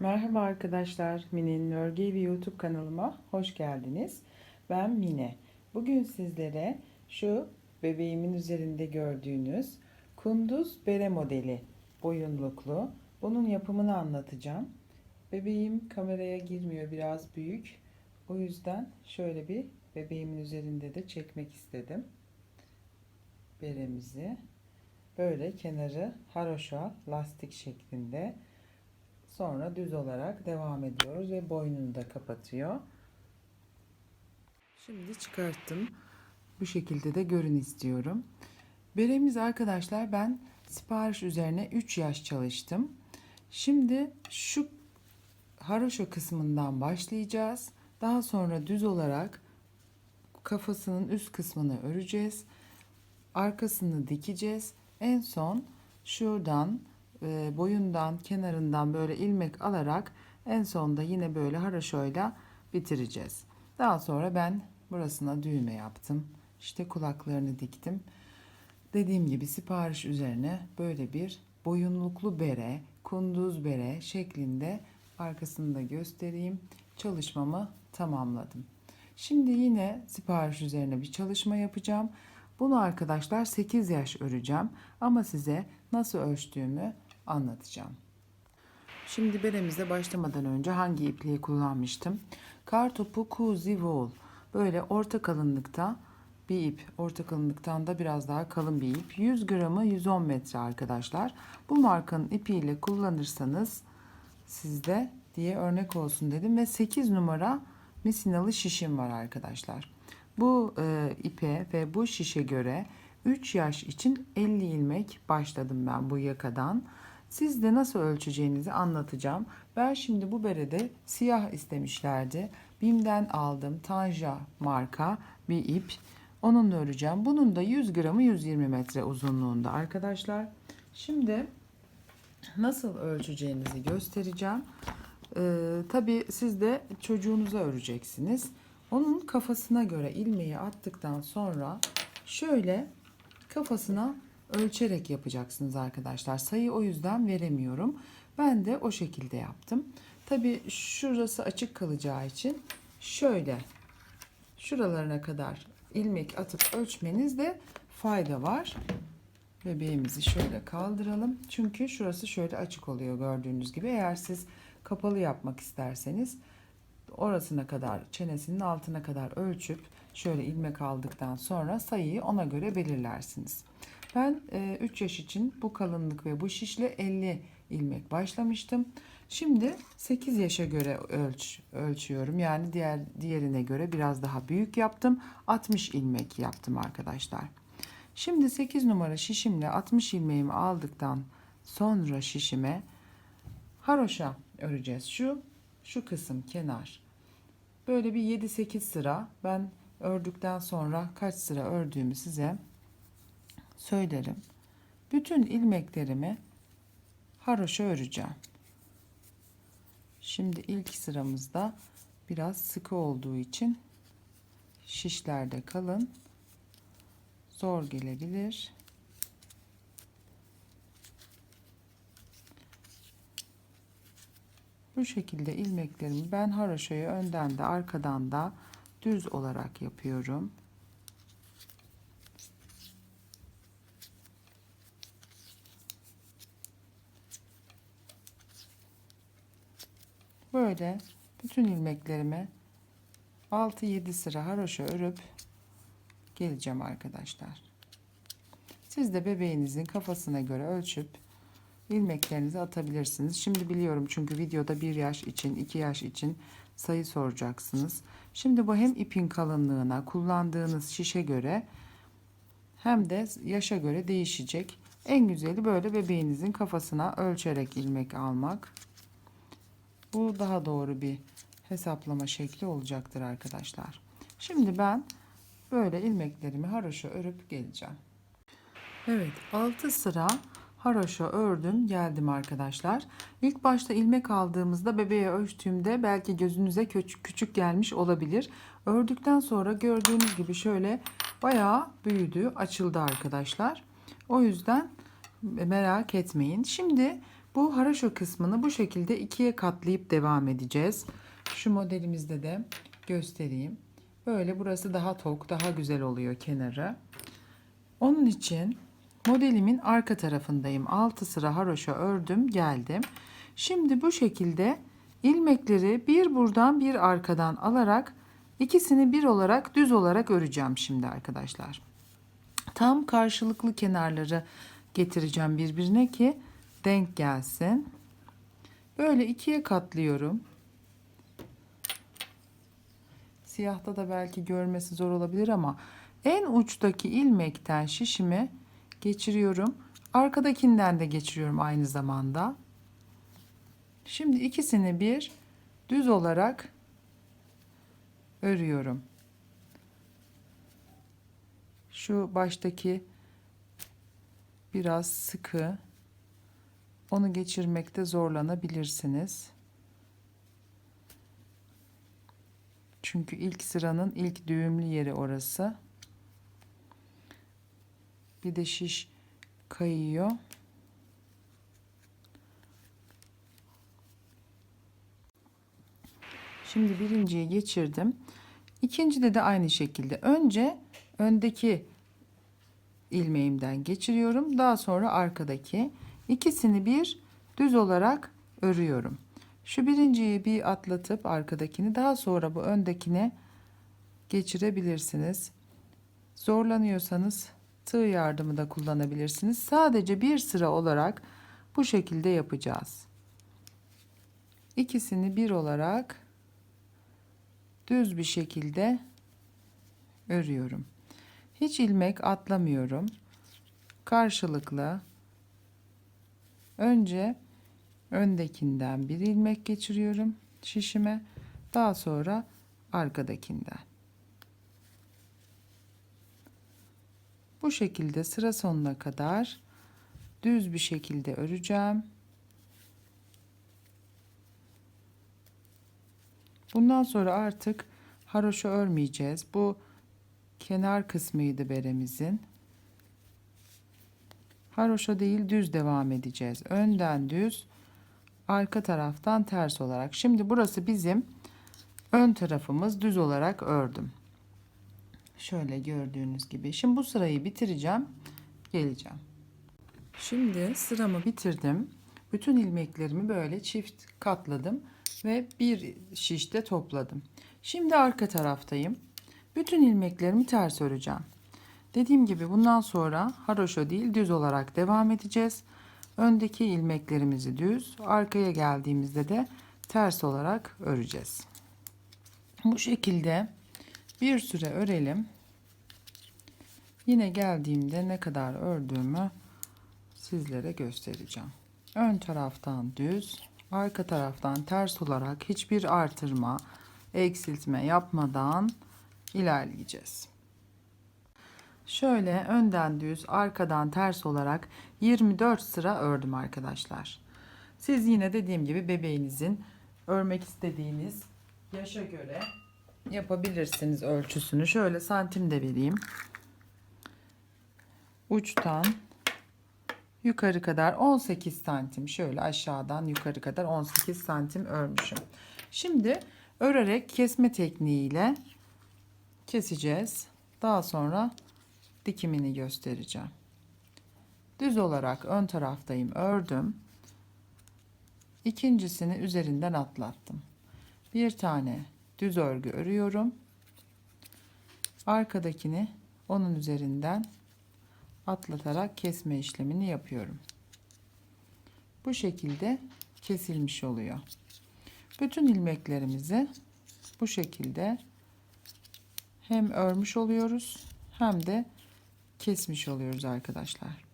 Merhaba arkadaşlar, Mine'nin Örgü Evi YouTube kanalıma hoş geldiniz. Ben Mine. Bugün sizlere şu bebeğimin üzerinde gördüğünüz kunduz bere modeli boyunluklu. Bunun yapımını anlatacağım. Bebeğim kameraya girmiyor, biraz büyük. O yüzden şöyle bir bebeğimin üzerinde de çekmek istedim. Beremizi. Böyle kenarı haroşa lastik şeklinde. Sonra düz olarak devam ediyoruz ve boynunu da kapatıyor. Şimdi çıkarttım. Bu şekilde de görün istiyorum. Beremiz arkadaşlar ben sipariş üzerine 3 yaş çalıştım. Şimdi şu haroşa kısmından başlayacağız. Daha sonra düz olarak kafasının üst kısmını öreceğiz. Arkasını dikeceğiz. En son şuradan e, boyundan kenarından böyle ilmek alarak en sonda yine böyle haraşoyla bitireceğiz. Daha sonra ben burasına düğme yaptım. İşte kulaklarını diktim. Dediğim gibi sipariş üzerine böyle bir boyunluklu bere, kunduz bere şeklinde arkasını da göstereyim. Çalışmamı tamamladım. Şimdi yine sipariş üzerine bir çalışma yapacağım. Bunu arkadaşlar 8 yaş öreceğim ama size nasıl ölçtüğümü anlatacağım. Şimdi beremize başlamadan önce hangi ipliği kullanmıştım? Kartopu Kuzi Wool. Böyle orta kalınlıkta bir ip. Orta kalınlıktan da biraz daha kalın bir ip. 100 gramı 110 metre arkadaşlar. Bu markanın ipiyle kullanırsanız sizde diye örnek olsun dedim. Ve 8 numara misinalı şişim var arkadaşlar. Bu e, ipe ve bu şişe göre 3 yaş için 50 ilmek başladım ben bu yakadan. Siz de nasıl ölçeceğinizi anlatacağım. Ben şimdi bu berede siyah istemişlerdi. Bim'den aldım Tanja marka bir ip. Onunla öreceğim. Bunun da 100 gramı 120 metre uzunluğunda arkadaşlar. Şimdi nasıl ölçeceğinizi göstereceğim. Ee, tabii siz de çocuğunuza öreceksiniz. Onun kafasına göre ilmeği attıktan sonra şöyle kafasına ölçerek yapacaksınız arkadaşlar. Sayı o yüzden veremiyorum. Ben de o şekilde yaptım. Tabi şurası açık kalacağı için şöyle şuralarına kadar ilmek atıp ölçmenizde fayda var. Bebeğimizi şöyle kaldıralım. Çünkü şurası şöyle açık oluyor gördüğünüz gibi. Eğer siz kapalı yapmak isterseniz orasına kadar çenesinin altına kadar ölçüp şöyle ilmek aldıktan sonra sayıyı ona göre belirlersiniz. Ben e, 3 yaş için bu kalınlık ve bu şişle 50 ilmek başlamıştım. Şimdi 8 yaşa göre ölç ölçüyorum. Yani diğer diğerine göre biraz daha büyük yaptım. 60 ilmek yaptım arkadaşlar. Şimdi 8 numara şişimle 60 ilmeğimi aldıktan sonra şişime haroşa öreceğiz. Şu şu kısım kenar. Böyle bir 7-8 sıra ben ördükten sonra kaç sıra ördüğümü size söylerim. Bütün ilmeklerimi haroşa öreceğim. Şimdi ilk sıramızda biraz sıkı olduğu için şişlerde kalın. Zor gelebilir. Bu şekilde ilmeklerimi ben haroşayı önden de arkadan da düz olarak yapıyorum. Böyle bütün ilmeklerimi 6-7 sıra haroşa örüp geleceğim arkadaşlar. Siz de bebeğinizin kafasına göre ölçüp ilmeklerinizi atabilirsiniz. Şimdi biliyorum çünkü videoda 1 yaş için 2 yaş için sayı soracaksınız. Şimdi bu hem ipin kalınlığına kullandığınız şişe göre hem de yaşa göre değişecek. En güzeli böyle bebeğinizin kafasına ölçerek ilmek almak. Bu daha doğru bir hesaplama şekli olacaktır arkadaşlar. Şimdi ben böyle ilmeklerimi haroşa örüp geleceğim. Evet 6 sıra haroşa ördüm geldim arkadaşlar. İlk başta ilmek aldığımızda bebeğe ölçtüğümde belki gözünüze küçük, küçük gelmiş olabilir. Ördükten sonra gördüğünüz gibi şöyle bayağı büyüdü açıldı arkadaşlar. O yüzden merak etmeyin. Şimdi Bu haraşo kısmını bu şekilde ikiye katlayıp devam edeceğiz. Şu modelimizde de göstereyim. Böyle burası daha tok, daha güzel oluyor kenarı. Onun için modelimin arka tarafındayım. 6 sıra haroşa ördüm, geldim. Şimdi bu şekilde ilmekleri bir buradan bir arkadan alarak ikisini bir olarak düz olarak öreceğim şimdi arkadaşlar. Tam karşılıklı kenarları getireceğim birbirine ki denk gelsin. Böyle ikiye katlıyorum. Siyahta da belki görmesi zor olabilir ama en uçtaki ilmekten şişimi geçiriyorum. Arkadakinden de geçiriyorum aynı zamanda. Şimdi ikisini bir düz olarak örüyorum. Şu baştaki biraz sıkı. Onu geçirmekte zorlanabilirsiniz. Çünkü ilk sıranın ilk düğümlü yeri orası. Bir de şiş kayıyor. Şimdi birinciyi geçirdim. İkincide de aynı şekilde. Önce öndeki ilmeğimden geçiriyorum. Daha sonra arkadaki ikisini bir düz olarak örüyorum. Şu birinciyi bir atlatıp arkadakini daha sonra bu öndekine geçirebilirsiniz. Zorlanıyorsanız tığ yardımı da kullanabilirsiniz. Sadece bir sıra olarak bu şekilde yapacağız. İkisini bir olarak düz bir şekilde örüyorum. Hiç ilmek atlamıyorum. Karşılıklı önce öndekinden bir ilmek geçiriyorum şişime. Daha sonra arkadakinden. Bu şekilde sıra sonuna kadar düz bir şekilde öreceğim. Bundan sonra artık haroşa örmeyeceğiz. Bu kenar kısmıydı beremizin. Haroşa değil düz devam edeceğiz. Önden düz, arka taraftan ters olarak. Şimdi burası bizim ön tarafımız düz olarak ördüm. Şöyle gördüğünüz gibi. Şimdi bu sırayı bitireceğim. Geleceğim. Şimdi sıramı bitirdim. Bütün ilmeklerimi böyle çift katladım ve bir şişte topladım. Şimdi arka taraftayım. Bütün ilmeklerimi ters öreceğim. Dediğim gibi bundan sonra haroşa değil düz olarak devam edeceğiz. Öndeki ilmeklerimizi düz, arkaya geldiğimizde de ters olarak öreceğiz. Bu şekilde bir süre örelim. Yine geldiğimde ne kadar ördüğümü sizlere göstereceğim. Ön taraftan düz, arka taraftan ters olarak hiçbir artırma, eksiltme yapmadan ilerleyeceğiz. Şöyle önden düz, arkadan ters olarak 24 sıra ördüm arkadaşlar. Siz yine dediğim gibi bebeğinizin örmek istediğiniz yaşa göre yapabilirsiniz ölçüsünü. Şöyle santim de vereyim. Uçtan yukarı kadar 18 santim şöyle aşağıdan yukarı kadar 18 santim örmüşüm. Şimdi örerek kesme tekniğiyle keseceğiz. Daha sonra dikimini göstereceğim. Düz olarak ön taraftayım ördüm. İkincisini üzerinden atlattım. Bir tane düz örgü örüyorum. Arkadakini onun üzerinden atlatarak kesme işlemini yapıyorum. Bu şekilde kesilmiş oluyor. Bütün ilmeklerimizi bu şekilde hem örmüş oluyoruz hem de kesmiş oluyoruz arkadaşlar.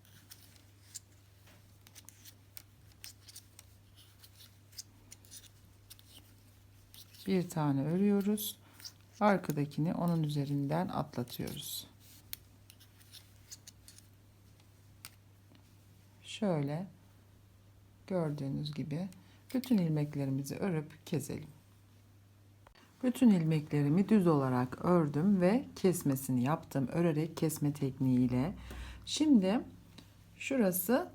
Bir tane örüyoruz. Arkadakini onun üzerinden atlatıyoruz. Şöyle gördüğünüz gibi bütün ilmeklerimizi örüp keselim. Bütün ilmeklerimi düz olarak ördüm ve kesmesini yaptım. Örerek kesme tekniğiyle. Şimdi şurası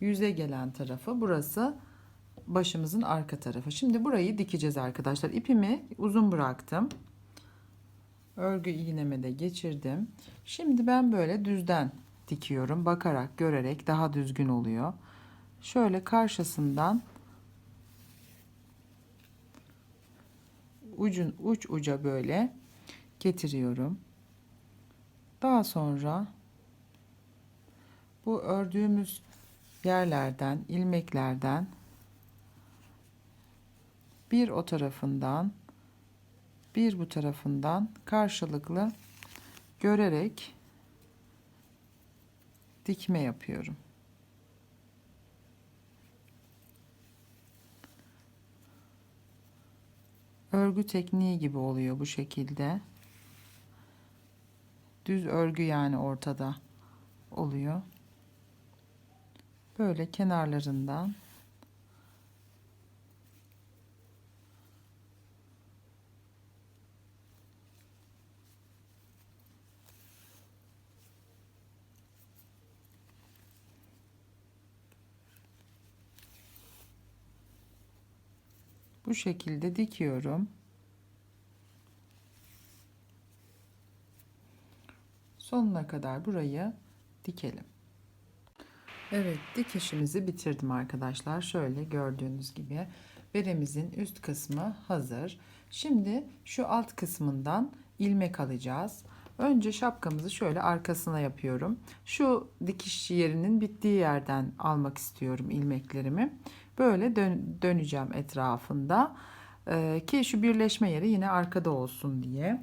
yüze gelen tarafı. Burası başımızın arka tarafı. Şimdi burayı dikeceğiz arkadaşlar. İpimi uzun bıraktım. Örgü iğneme de geçirdim. Şimdi ben böyle düzden dikiyorum. Bakarak, görerek daha düzgün oluyor. Şöyle karşısından ucun uç uca böyle getiriyorum. Daha sonra bu ördüğümüz yerlerden, ilmeklerden bir o tarafından bir bu tarafından karşılıklı görerek dikme yapıyorum. Örgü tekniği gibi oluyor bu şekilde. Düz örgü yani ortada oluyor. Böyle kenarlarından bu şekilde dikiyorum. Sonuna kadar burayı dikelim. Evet dikişimizi bitirdim arkadaşlar. Şöyle gördüğünüz gibi beremizin üst kısmı hazır. Şimdi şu alt kısmından ilmek alacağız. Önce şapkamızı şöyle arkasına yapıyorum. Şu dikiş yerinin bittiği yerden almak istiyorum ilmeklerimi. Böyle dön döneceğim etrafında. Ee, ki şu birleşme yeri yine arkada olsun diye.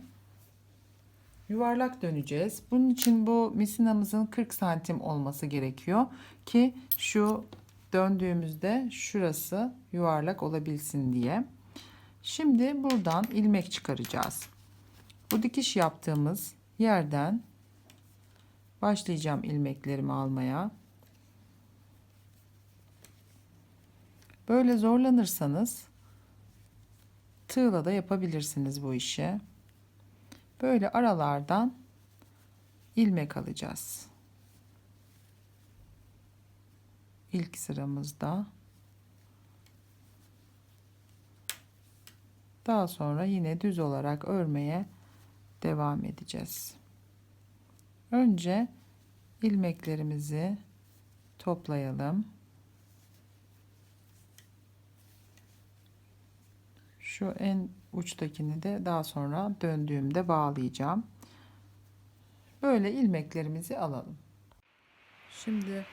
Yuvarlak döneceğiz. Bunun için bu misinamızın 40 santim olması gerekiyor ki şu döndüğümüzde şurası yuvarlak olabilsin diye. Şimdi buradan ilmek çıkaracağız. Bu dikiş yaptığımız yerden başlayacağım ilmeklerimi almaya. Böyle zorlanırsanız tığla da yapabilirsiniz bu işi. Böyle aralardan ilmek alacağız. İlk sıramızda. Daha sonra yine düz olarak örmeye devam edeceğiz. Önce ilmeklerimizi toplayalım. Şu en uçtakini de daha sonra döndüğümde bağlayacağım. Böyle ilmeklerimizi alalım. Şimdi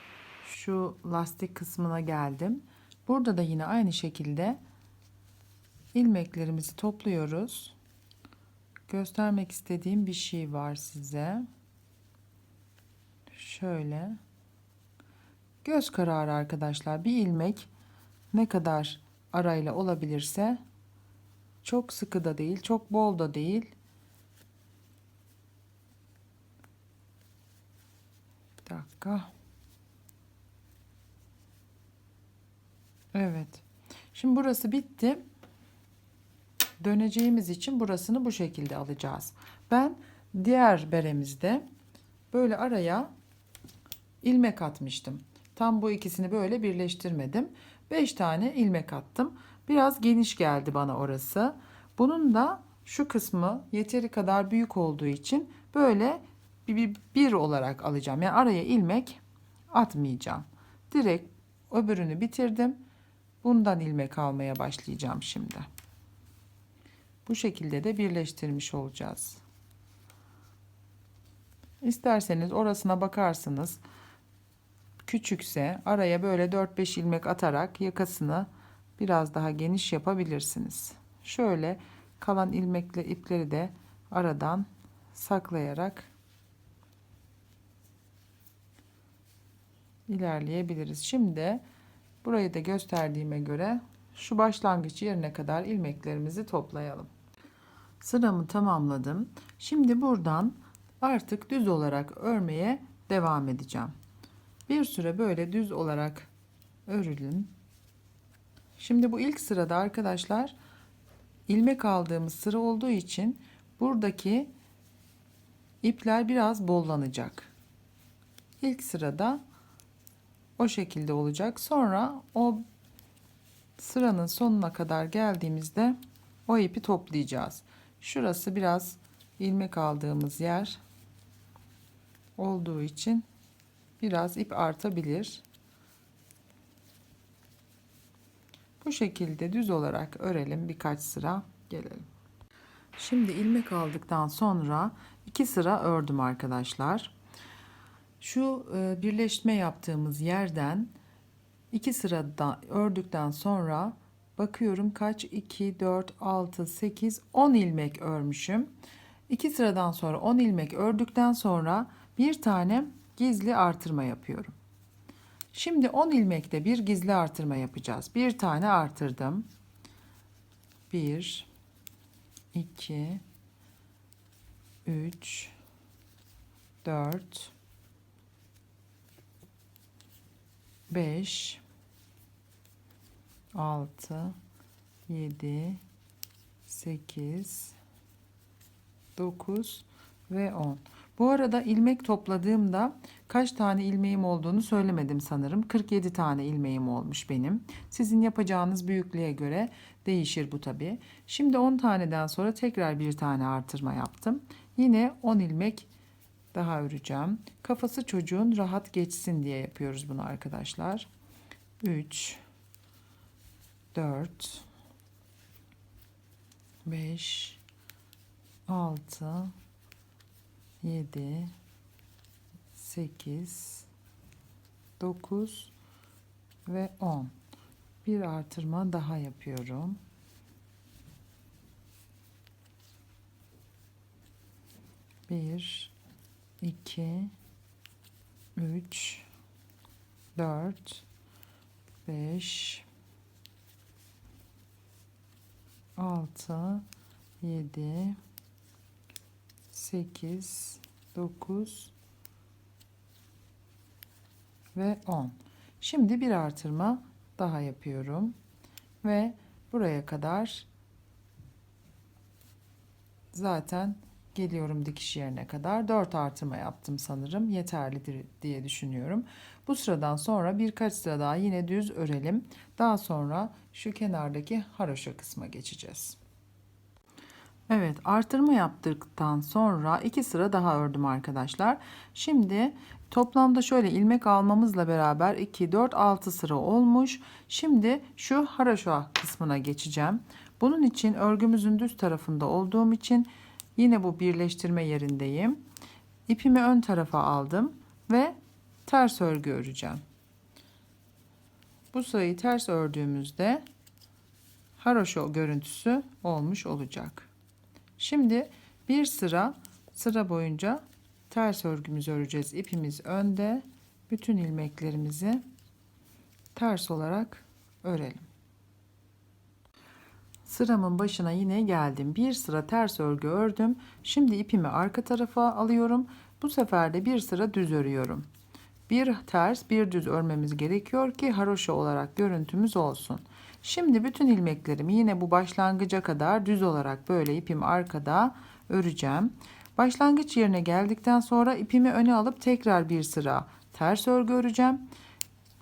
şu lastik kısmına geldim. Burada da yine aynı şekilde ilmeklerimizi topluyoruz. Göstermek istediğim bir şey var size. Şöyle. Göz kararı arkadaşlar. Bir ilmek ne kadar arayla olabilirse çok sıkı da değil, çok bol da değil. Bir dakika. Evet. Şimdi burası bitti. Döneceğimiz için burasını bu şekilde alacağız. Ben diğer beremizde böyle araya ilmek atmıştım. Tam bu ikisini böyle birleştirmedim. 5 tane ilmek attım. Biraz geniş geldi bana orası. Bunun da şu kısmı yeteri kadar büyük olduğu için böyle bir, bir, bir olarak alacağım. Yani araya ilmek atmayacağım. Direkt öbürünü bitirdim. Bundan ilmek almaya başlayacağım şimdi. Bu şekilde de birleştirmiş olacağız. İsterseniz orasına bakarsınız. Küçükse araya böyle 4-5 ilmek atarak yakasını biraz daha geniş yapabilirsiniz. Şöyle kalan ilmekle ipleri de aradan saklayarak ilerleyebiliriz. Şimdi burayı da gösterdiğime göre şu başlangıç yerine kadar ilmeklerimizi toplayalım. Sıramı tamamladım. Şimdi buradan artık düz olarak örmeye devam edeceğim. Bir süre böyle düz olarak örülün. Şimdi bu ilk sırada arkadaşlar ilmek aldığımız sıra olduğu için buradaki ipler biraz bollanacak. İlk sırada O şekilde olacak. Sonra o sıranın sonuna kadar geldiğimizde o ipi toplayacağız. Şurası biraz ilmek aldığımız yer olduğu için biraz ip artabilir. Bu şekilde düz olarak örelim birkaç sıra gelelim. Şimdi ilmek aldıktan sonra iki sıra ördüm arkadaşlar. Şu e, birleşme yaptığımız yerden iki sırada ördükten sonra bakıyorum kaç 2 4 6 8 10 ilmek örmüşüm. İki sıradan sonra 10 ilmek ördükten sonra bir tane gizli artırma yapıyorum. Şimdi 10 ilmekte bir gizli artırma yapacağız. Bir tane artırdım. 1 2 3 4 5 6 7 8 9 ve 10. Bu arada ilmek topladığımda kaç tane ilmeğim olduğunu söylemedim sanırım. 47 tane ilmeğim olmuş benim. Sizin yapacağınız büyüklüğe göre değişir bu tabi. Şimdi 10 taneden sonra tekrar bir tane artırma yaptım. Yine 10 ilmek daha öreceğim. Kafası çocuğun rahat geçsin diye yapıyoruz bunu arkadaşlar. 3 4 5 6 7 8 9 ve 10 bir artırma daha yapıyorum. Bir iki üç dört beş altı yedi 8 9 ve 10 şimdi bir artırma daha yapıyorum ve buraya kadar zaten geliyorum dikiş yerine kadar. 4 artırma yaptım sanırım. Yeterlidir diye düşünüyorum bu sıradan sonra birkaç sıra daha yine düz örelim daha sonra şu kenardaki haroşa kısma geçeceğiz Evet artırma yaptıktan sonra iki sıra daha ördüm arkadaşlar. Şimdi toplamda şöyle ilmek almamızla beraber 2, 4, 6 sıra olmuş. Şimdi şu haraşo kısmına geçeceğim. Bunun için örgümüzün düz tarafında olduğum için yine bu birleştirme yerindeyim. İpimi ön tarafa aldım ve ters örgü öreceğim. Bu sırayı ters ördüğümüzde haroşo görüntüsü olmuş olacak. Şimdi bir sıra sıra boyunca ters örgümüzü öreceğiz. İpimiz önde. Bütün ilmeklerimizi ters olarak örelim. Sıramın başına yine geldim. Bir sıra ters örgü ördüm. Şimdi ipimi arka tarafa alıyorum. Bu sefer de bir sıra düz örüyorum. Bir ters bir düz örmemiz gerekiyor ki haroşa olarak görüntümüz olsun. Şimdi bütün ilmeklerimi yine bu başlangıca kadar düz olarak böyle ipim arkada öreceğim. Başlangıç yerine geldikten sonra ipimi öne alıp tekrar bir sıra ters örgü öreceğim.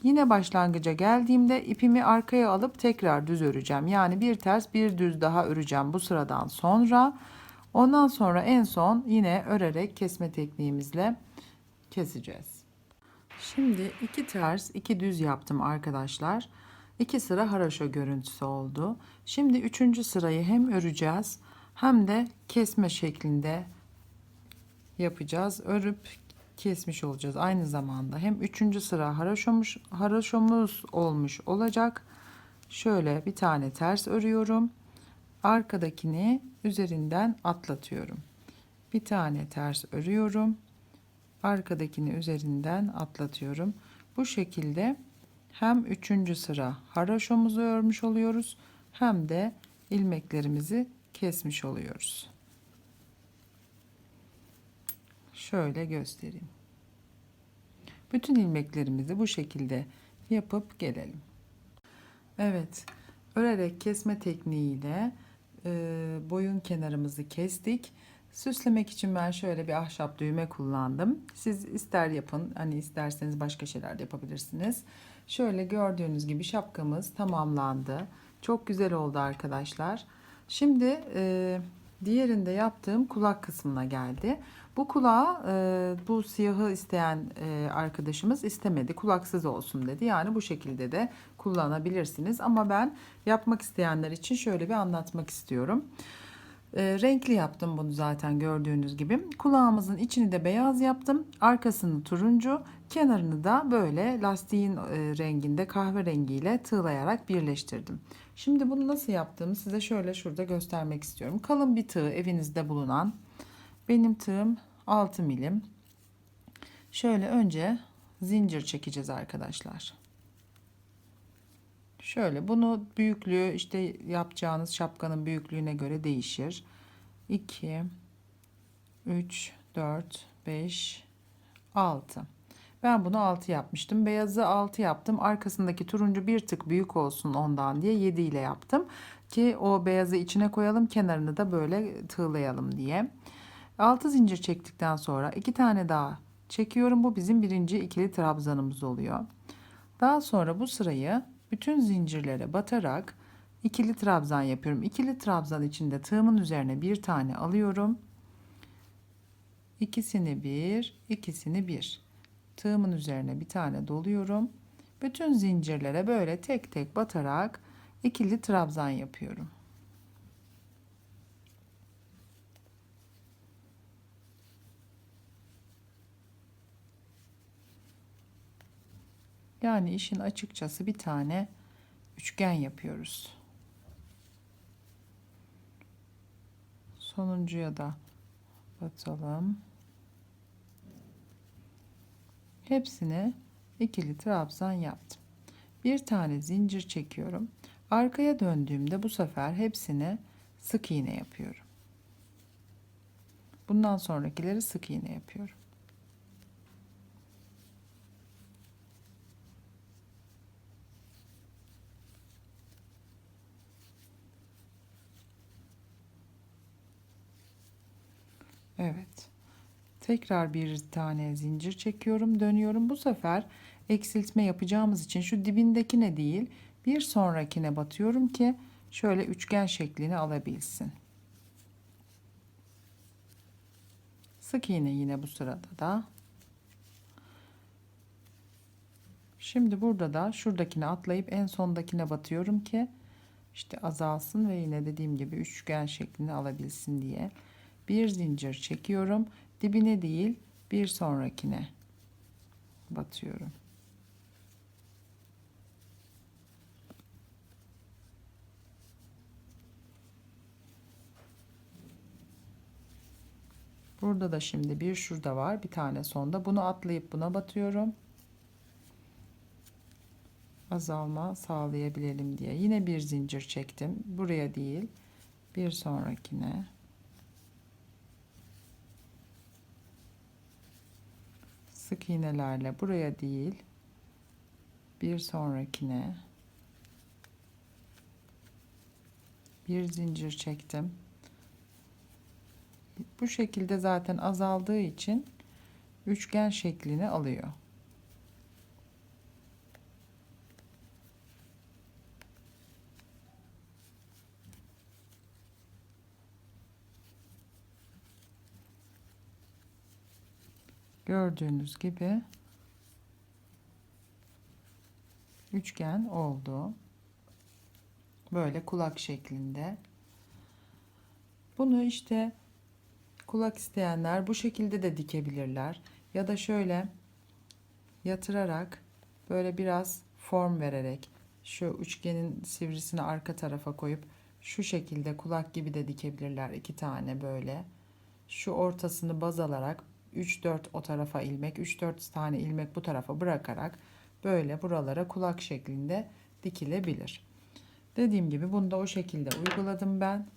Yine başlangıca geldiğimde ipimi arkaya alıp tekrar düz öreceğim. Yani bir ters bir düz daha öreceğim bu sıradan sonra. Ondan sonra en son yine örerek kesme tekniğimizle keseceğiz. Şimdi iki ters iki düz yaptım arkadaşlar. 2 sıra haraşo görüntüsü oldu. Şimdi üçüncü sırayı hem öreceğiz hem de kesme şeklinde yapacağız. Örüp kesmiş olacağız aynı zamanda. Hem üçüncü sıra haraşomuz, haraşomuz olmuş olacak. Şöyle bir tane ters örüyorum. Arkadakini üzerinden atlatıyorum. Bir tane ters örüyorum. Arkadakini üzerinden atlatıyorum. Bu şekilde hem üçüncü sıra haraşomuzu örmüş oluyoruz hem de ilmeklerimizi kesmiş oluyoruz. Şöyle göstereyim. Bütün ilmeklerimizi bu şekilde yapıp gelelim. Evet, örerek kesme tekniğiyle e, boyun kenarımızı kestik. Süslemek için ben şöyle bir ahşap düğme kullandım. Siz ister yapın, hani isterseniz başka şeyler de yapabilirsiniz. Şöyle gördüğünüz gibi şapkamız tamamlandı. Çok güzel oldu arkadaşlar. Şimdi e, diğerinde yaptığım kulak kısmına geldi. Bu kulağı e, bu siyahı isteyen e, arkadaşımız istemedi. Kulaksız olsun dedi. Yani bu şekilde de kullanabilirsiniz. Ama ben yapmak isteyenler için şöyle bir anlatmak istiyorum. E, renkli yaptım bunu zaten gördüğünüz gibi. Kulağımızın içini de beyaz yaptım. Arkasını turuncu, kenarını da böyle lastiğin e, renginde kahverengiyle tığlayarak birleştirdim. Şimdi bunu nasıl yaptığımı size şöyle şurada göstermek istiyorum. Kalın bir tığ evinizde bulunan. Benim tığım 6 milim. Şöyle önce zincir çekeceğiz arkadaşlar. Şöyle bunu büyüklüğü işte yapacağınız şapkanın büyüklüğüne göre değişir. 2 3 4 5 6 ben bunu 6 yapmıştım. Beyazı 6 yaptım. Arkasındaki turuncu bir tık büyük olsun ondan diye 7 ile yaptım. Ki o beyazı içine koyalım. Kenarını da böyle tığlayalım diye. 6 zincir çektikten sonra 2 tane daha çekiyorum. Bu bizim birinci ikili trabzanımız oluyor. Daha sonra bu sırayı bütün zincirlere batarak ikili trabzan yapıyorum. İkili trabzan içinde tığımın üzerine bir tane alıyorum. İkisini bir, ikisini bir. Tığımın üzerine bir tane doluyorum. Bütün zincirlere böyle tek tek batarak ikili trabzan yapıyorum. Yani işin açıkçası bir tane üçgen yapıyoruz. Sonuncuya da batalım. Hepsini ikili trabzan yaptım. Bir tane zincir çekiyorum. Arkaya döndüğümde bu sefer hepsini sık iğne yapıyorum. Bundan sonrakileri sık iğne yapıyorum. Evet. Tekrar bir tane zincir çekiyorum, dönüyorum. Bu sefer eksiltme yapacağımız için şu dibindekine değil, bir sonrakine batıyorum ki şöyle üçgen şeklini alabilsin. Sık iğne yine bu sırada da. Şimdi burada da şuradakine atlayıp en sondakine batıyorum ki işte azalsın ve yine dediğim gibi üçgen şeklini alabilsin diye. Bir zincir çekiyorum dibine değil bir sonrakine batıyorum. Burada da şimdi bir şurada var bir tane sonda bunu atlayıp buna batıyorum. Azalma sağlayabilelim diye yine bir zincir çektim buraya değil bir sonrakine. Sık iğnelerle buraya değil bir sonrakine bir zincir çektim. Bu şekilde zaten azaldığı için üçgen şeklini alıyor. Gördüğünüz gibi üçgen oldu. Böyle kulak şeklinde. Bunu işte kulak isteyenler bu şekilde de dikebilirler. Ya da şöyle yatırarak böyle biraz form vererek şu üçgenin sivrisini arka tarafa koyup şu şekilde kulak gibi de dikebilirler iki tane böyle. Şu ortasını baz alarak 3-4 o tarafa ilmek, 3-4 tane ilmek bu tarafa bırakarak böyle buralara kulak şeklinde dikilebilir. Dediğim gibi bunu da o şekilde uyguladım ben.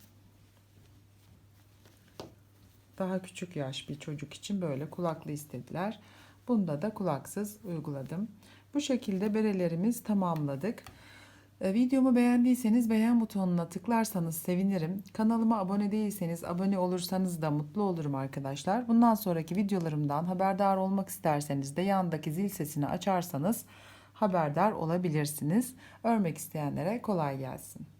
Daha küçük yaş bir çocuk için böyle kulaklı istediler. Bunda da kulaksız uyguladım. Bu şekilde berelerimiz tamamladık. E, Videomu beğendiyseniz beğen butonuna tıklarsanız sevinirim. Kanalıma abone değilseniz abone olursanız da mutlu olurum arkadaşlar. Bundan sonraki videolarımdan haberdar olmak isterseniz de yandaki zil sesini açarsanız haberdar olabilirsiniz. Örmek isteyenlere kolay gelsin.